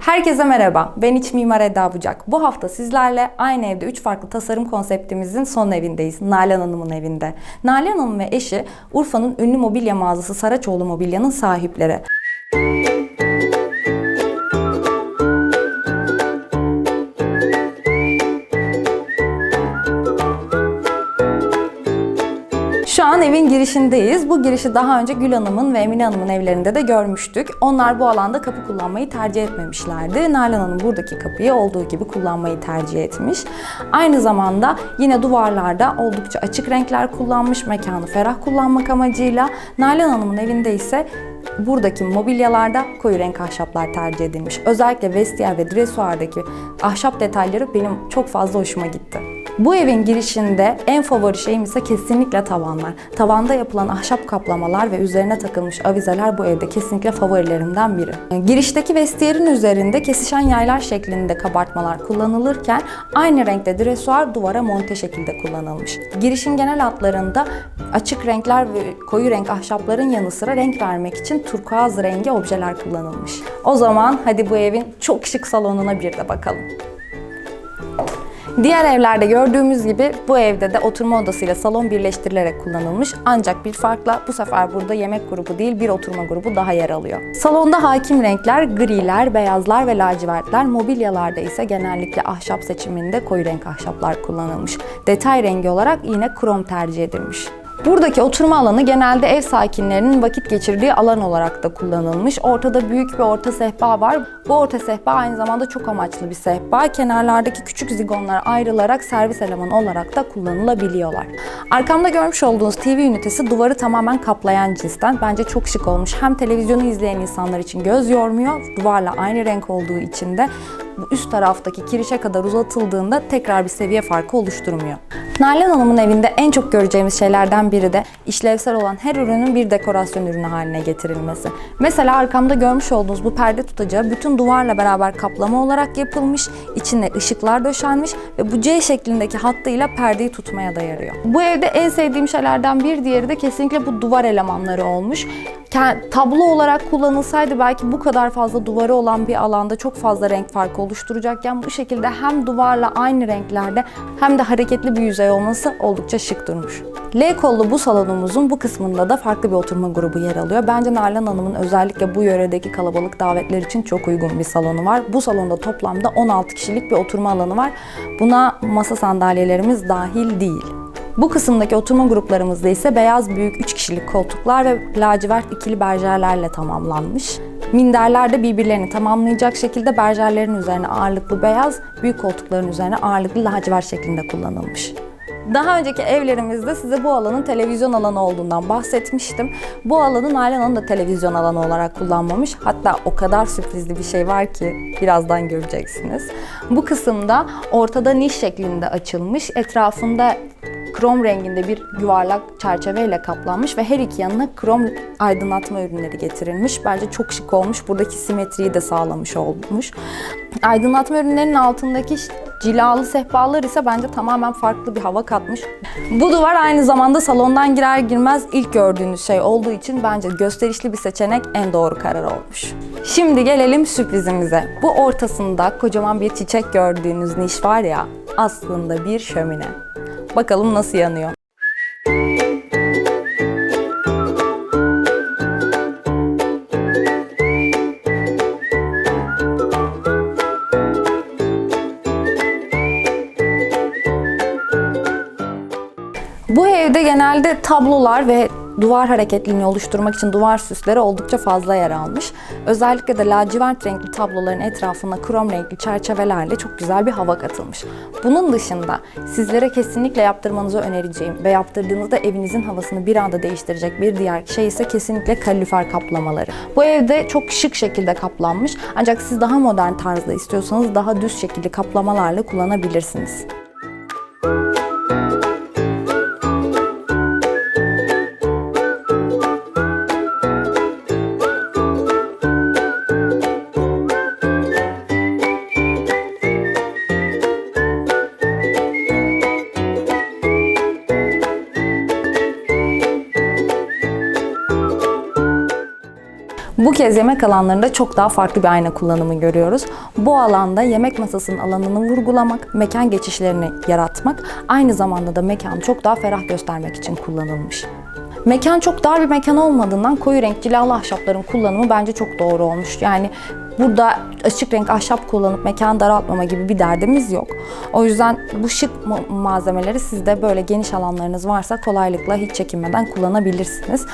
Herkese merhaba, ben iç mimar Eda Bucak. Bu hafta sizlerle aynı evde 3 farklı tasarım konseptimizin son evindeyiz, Nalan Hanım'ın evinde. Nalan Hanım ve eşi Urfa'nın ünlü mobilya mağazası Saraçoğlu Mobilya'nın sahipleri. Evin girişindeyiz. Bu girişi daha önce Gül Hanım'ın ve Emine Hanım'ın evlerinde de görmüştük. Onlar bu alanda kapı kullanmayı tercih etmemişlerdi. Nalan Hanım buradaki kapıyı olduğu gibi kullanmayı tercih etmiş. Aynı zamanda yine duvarlarda oldukça açık renkler kullanmış, mekanı ferah kullanmak amacıyla. Nalan Hanım'ın evinde ise buradaki mobilyalarda koyu renk ahşaplar tercih edilmiş. Özellikle vestiyer ve dresuardaki ahşap detayları benim çok fazla hoşuma gitti. Bu evin girişinde en favori şeyim ise kesinlikle tavanlar. Tavanda yapılan ahşap kaplamalar ve üzerine takılmış avizeler bu evde kesinlikle favorilerimden biri. Girişteki vestiyerin üzerinde kesişen yaylar şeklinde kabartmalar kullanılırken aynı renkte dresuar duvara monte şekilde kullanılmış. Girişin genel hatlarında açık renkler ve koyu renk ahşapların yanı sıra renk vermek için turkuaz rengi objeler kullanılmış. O zaman hadi bu evin çok şık salonuna bir de bakalım. Diğer evlerde gördüğümüz gibi bu evde de oturma odasıyla salon birleştirilerek kullanılmış. Ancak bir farkla bu sefer burada yemek grubu değil bir oturma grubu daha yer alıyor. Salonda hakim renkler griler, beyazlar ve lacivertler. Mobilyalarda ise genellikle ahşap seçiminde koyu renk ahşaplar kullanılmış. Detay rengi olarak yine krom tercih edilmiş. Buradaki oturma alanı genelde ev sakinlerinin vakit geçirdiği alan olarak da kullanılmış. Ortada büyük bir orta sehpa var. Bu orta sehpa aynı zamanda çok amaçlı bir sehpa. Kenarlardaki küçük zigonlar ayrılarak servis elemanı olarak da kullanılabiliyorlar. Arkamda görmüş olduğunuz TV ünitesi duvarı tamamen kaplayan cinsten. Bence çok şık olmuş. Hem televizyonu izleyen insanlar için göz yormuyor. Duvarla aynı renk olduğu için de üst taraftaki kirişe kadar uzatıldığında tekrar bir seviye farkı oluşturmuyor. Nalan Hanım'ın evinde en çok göreceğimiz şeylerden biri de işlevsel olan her ürünün bir dekorasyon ürünü haline getirilmesi. Mesela arkamda görmüş olduğunuz bu perde tutacağı bütün duvarla beraber kaplama olarak yapılmış, içine ışıklar döşenmiş ve bu C şeklindeki hattıyla perdeyi tutmaya da yarıyor. Bu evde en sevdiğim şeylerden bir diğeri de kesinlikle bu duvar elemanları olmuş tablo olarak kullanılsaydı belki bu kadar fazla duvarı olan bir alanda çok fazla renk farkı oluşturacakken bu şekilde hem duvarla aynı renklerde hem de hareketli bir yüzey olması oldukça şık durmuş. L kollu bu salonumuzun bu kısmında da farklı bir oturma grubu yer alıyor. Bence Nalan Hanım'ın özellikle bu yöredeki kalabalık davetler için çok uygun bir salonu var. Bu salonda toplamda 16 kişilik bir oturma alanı var. Buna masa sandalyelerimiz dahil değil. Bu kısımdaki oturma gruplarımızda ise beyaz büyük 3 kişilik koltuklar ve lacivert ikili berjerlerle tamamlanmış. Minderler de birbirlerini tamamlayacak şekilde berjerlerin üzerine ağırlıklı beyaz, büyük koltukların üzerine ağırlıklı lacivert şeklinde kullanılmış. Daha önceki evlerimizde size bu alanın televizyon alanı olduğundan bahsetmiştim. Bu alanı Nalan Hanım da televizyon alanı olarak kullanmamış. Hatta o kadar sürprizli bir şey var ki birazdan göreceksiniz. Bu kısımda ortada niş şeklinde açılmış. Etrafında krom renginde bir yuvarlak çerçeveyle kaplanmış ve her iki yanına krom aydınlatma ürünleri getirilmiş. Bence çok şık olmuş. Buradaki simetriyi de sağlamış olmuş. Aydınlatma ürünlerinin altındaki cilalı sehpalar ise bence tamamen farklı bir hava katmış. Bu duvar aynı zamanda salondan girer girmez ilk gördüğünüz şey olduğu için bence gösterişli bir seçenek en doğru karar olmuş. Şimdi gelelim sürprizimize. Bu ortasında kocaman bir çiçek gördüğünüz niş var ya aslında bir şömine. Bakalım nasıl yanıyor. Bu evde genelde tablolar ve duvar hareketliliğini oluşturmak için duvar süsleri oldukça fazla yer almış. Özellikle de lacivert renkli tabloların etrafına krom renkli çerçevelerle çok güzel bir hava katılmış. Bunun dışında sizlere kesinlikle yaptırmanızı önereceğim ve yaptırdığınızda evinizin havasını bir anda değiştirecek bir diğer şey ise kesinlikle kalorifer kaplamaları. Bu evde çok şık şekilde kaplanmış ancak siz daha modern tarzda istiyorsanız daha düz şekilde kaplamalarla kullanabilirsiniz. Bu kez yemek alanlarında çok daha farklı bir ayna kullanımı görüyoruz. Bu alanda yemek masasının alanını vurgulamak, mekan geçişlerini yaratmak, aynı zamanda da mekanı çok daha ferah göstermek için kullanılmış. Mekan çok dar bir mekan olmadığından koyu renk cilalı ahşapların kullanımı bence çok doğru olmuş. Yani burada açık renk ahşap kullanıp mekanı daraltmama gibi bir derdimiz yok. O yüzden bu şık ma- malzemeleri siz de böyle geniş alanlarınız varsa kolaylıkla hiç çekinmeden kullanabilirsiniz.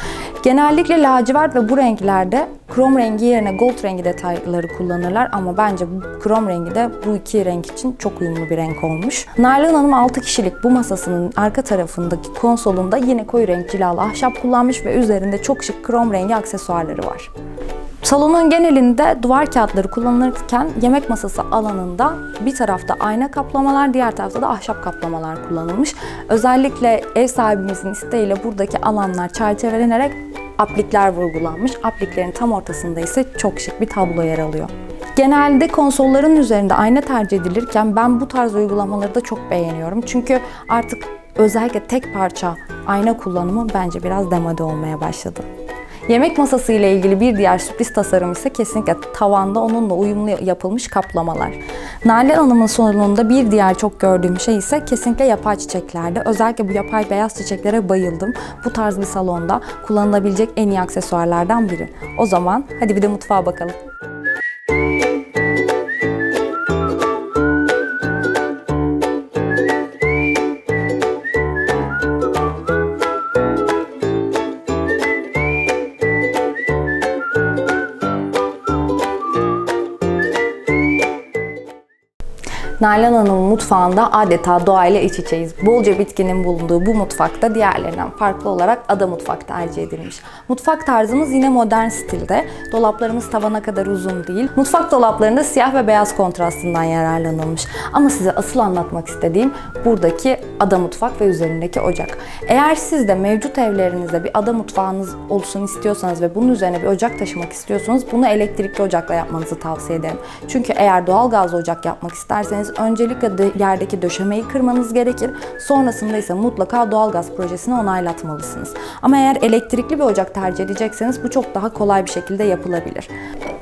Genellikle lacivert ve bu renklerde krom rengi yerine gold rengi detayları kullanırlar ama bence krom rengi de bu iki renk için çok uyumlu bir renk olmuş. Nalan Hanım 6 kişilik bu masasının arka tarafındaki konsolunda yine koyu renk cilalı ahşap kullanmış ve üzerinde çok şık krom rengi aksesuarları var. Salonun genelinde duvar kağıtları kullanılırken yemek masası alanında bir tarafta ayna kaplamalar, diğer tarafta da ahşap kaplamalar kullanılmış. Özellikle ev sahibimizin isteğiyle buradaki alanlar çerçevelenerek aplikler vurgulanmış. Apliklerin tam ortasında ise çok şık bir tablo yer alıyor. Genelde konsolların üzerinde ayna tercih edilirken ben bu tarz uygulamaları da çok beğeniyorum. Çünkü artık özellikle tek parça ayna kullanımı bence biraz demode olmaya başladı. Yemek masası ile ilgili bir diğer sürpriz tasarım ise kesinlikle tavanda onunla uyumlu yapılmış kaplamalar. Nalan Hanım'ın salonunda bir diğer çok gördüğüm şey ise kesinlikle yapay çiçeklerde. Özellikle bu yapay beyaz çiçeklere bayıldım. Bu tarz bir salonda kullanılabilecek en iyi aksesuarlardan biri. O zaman hadi bir de mutfağa bakalım. Nalan Hanım'ın mutfağında adeta doğayla iç içeyiz. Bolca bitkinin bulunduğu bu mutfakta diğerlerinden farklı olarak ada mutfak tercih edilmiş. Mutfak tarzımız yine modern stilde. Dolaplarımız tavana kadar uzun değil. Mutfak dolaplarında siyah ve beyaz kontrastından yararlanılmış. Ama size asıl anlatmak istediğim buradaki ada mutfak ve üzerindeki ocak. Eğer siz de mevcut evlerinizde bir ada mutfağınız olsun istiyorsanız ve bunun üzerine bir ocak taşımak istiyorsanız bunu elektrikli ocakla yapmanızı tavsiye ederim. Çünkü eğer doğal gazlı ocak yapmak isterseniz öncelikle de yerdeki döşemeyi kırmanız gerekir. Sonrasında ise mutlaka doğalgaz projesini onaylatmalısınız. Ama eğer elektrikli bir ocak tercih edecekseniz bu çok daha kolay bir şekilde yapılabilir.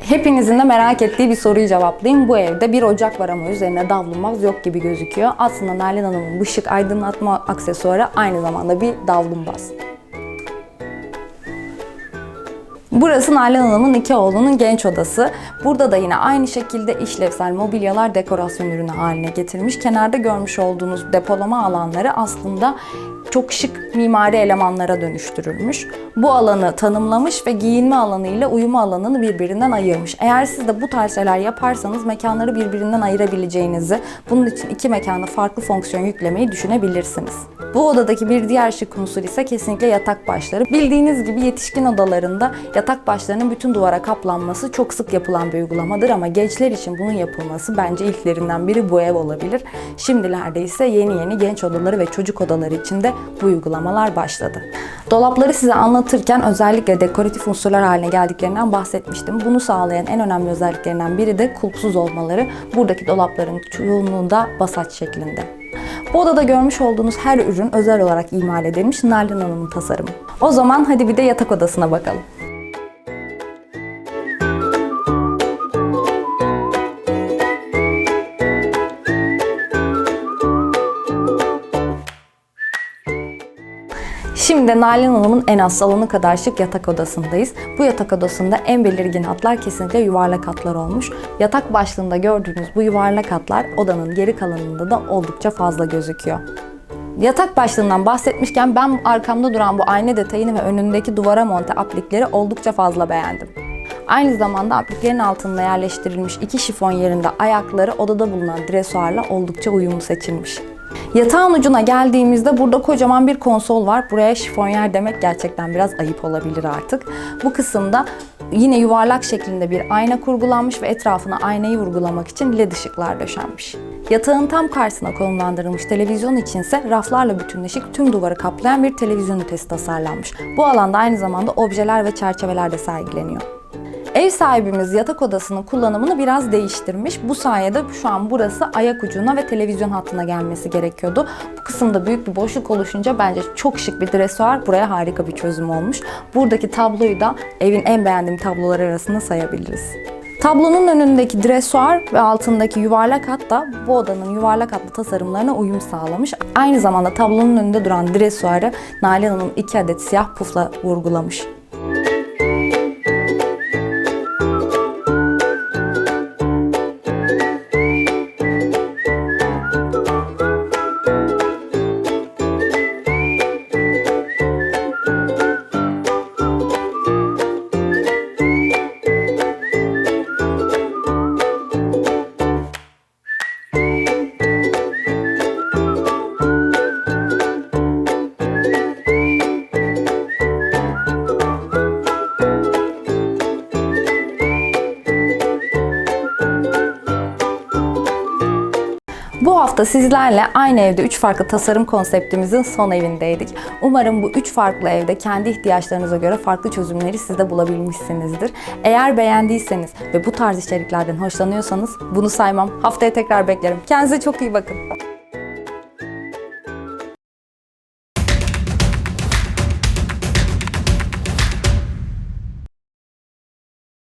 Hepinizin de merak ettiği bir soruyu cevaplayayım. Bu evde bir ocak var ama üzerine davlumbaz yok gibi gözüküyor. Aslında Nalan Hanım'ın bu şık aydınlatma aksesuarı aynı zamanda bir davlumbaz. Burası Nalan Hanım'ın iki oğlunun genç odası. Burada da yine aynı şekilde işlevsel mobilyalar dekorasyon ürünü haline getirmiş. Kenarda görmüş olduğunuz depolama alanları aslında çok şık mimari elemanlara dönüştürülmüş. Bu alanı tanımlamış ve giyinme alanı ile uyuma alanını birbirinden ayırmış. Eğer siz de bu tarz şeyler yaparsanız mekanları birbirinden ayırabileceğinizi, bunun için iki mekana farklı fonksiyon yüklemeyi düşünebilirsiniz. Bu odadaki bir diğer şık unsur ise kesinlikle yatak başları. Bildiğiniz gibi yetişkin odalarında yatak başlarının bütün duvara kaplanması çok sık yapılan bir uygulamadır ama gençler için bunun yapılması bence ilklerinden biri bu ev olabilir. Şimdilerde ise yeni yeni genç odaları ve çocuk odaları için de bu uygulamalar başladı. Dolapları size anlatırken özellikle dekoratif unsurlar haline geldiklerinden bahsetmiştim. Bunu sağlayan en önemli özelliklerinden biri de kulpsuz olmaları. Buradaki dolapların çoğunluğunda basaç şeklinde. Bu odada görmüş olduğunuz her ürün özel olarak imal edilmiş Nalan Hanım'ın tasarımı. O zaman hadi bir de yatak odasına bakalım. Şimdi Nalan Hanım'ın en az salonu kadar şık yatak odasındayız. Bu yatak odasında en belirgin hatlar kesinlikle yuvarlak hatlar olmuş. Yatak başlığında gördüğünüz bu yuvarlak hatlar odanın geri kalanında da oldukça fazla gözüküyor. Yatak başlığından bahsetmişken ben arkamda duran bu ayna detayını ve önündeki duvara monte aplikleri oldukça fazla beğendim. Aynı zamanda apliklerin altında yerleştirilmiş iki şifon yerinde ayakları odada bulunan dresuarla oldukça uyumlu seçilmiş. Yatağın ucuna geldiğimizde burada kocaman bir konsol var. Buraya şifonyer demek gerçekten biraz ayıp olabilir artık. Bu kısımda yine yuvarlak şeklinde bir ayna kurgulanmış ve etrafına aynayı vurgulamak için led ışıklar döşenmiş. Yatağın tam karşısına konumlandırılmış televizyon içinse raflarla bütünleşik tüm duvarı kaplayan bir televizyon ünitesi tasarlanmış. Bu alanda aynı zamanda objeler ve çerçeveler de sergileniyor. Ev sahibimiz yatak odasının kullanımını biraz değiştirmiş. Bu sayede şu an burası ayak ucuna ve televizyon hattına gelmesi gerekiyordu. Bu kısımda büyük bir boşluk oluşunca bence çok şık bir dresuar buraya harika bir çözüm olmuş. Buradaki tabloyu da evin en beğendiğim tablolar arasında sayabiliriz. Tablonun önündeki dresuar ve altındaki yuvarlak hat da bu odanın yuvarlak hatlı tasarımlarına uyum sağlamış. Aynı zamanda tablonun önünde duran dresuarı Nalan Hanım iki adet siyah pufla vurgulamış. Hafta sizlerle aynı evde 3 farklı tasarım konseptimizin son evindeydik. Umarım bu 3 farklı evde kendi ihtiyaçlarınıza göre farklı çözümleri siz de bulabilmişsinizdir. Eğer beğendiyseniz ve bu tarz içeriklerden hoşlanıyorsanız bunu saymam. Haftaya tekrar beklerim. Kendinize çok iyi bakın.